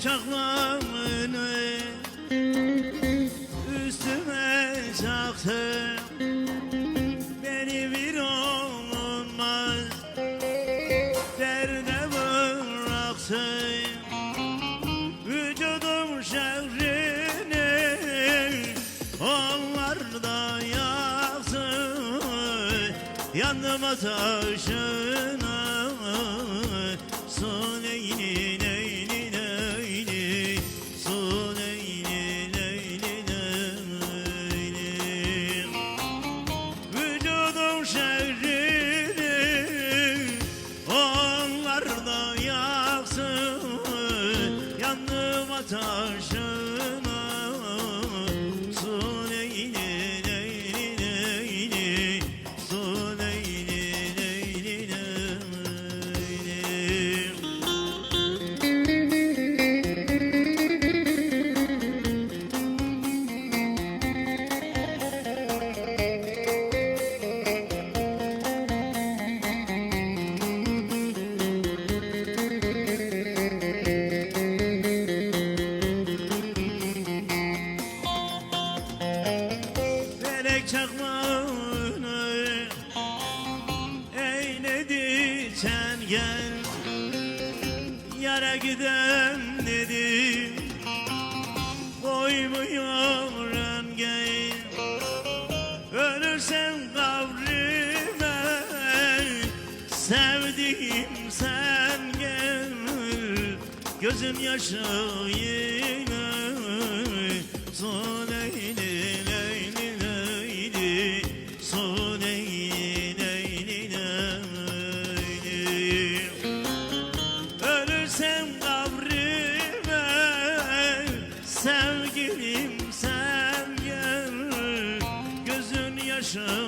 çakmağını üstüme çaktı Beni bir olunmaz derde bıraksın Vücudum şehrini onlar da yaksın Yandım ateşine Su neyni Yandım çakmağını Eyledi sen gel. Yara giden dedim Koymuyor gel Ölürsem kabrime Sevdiğim sen gel. Gözüm yaşı yine Son vision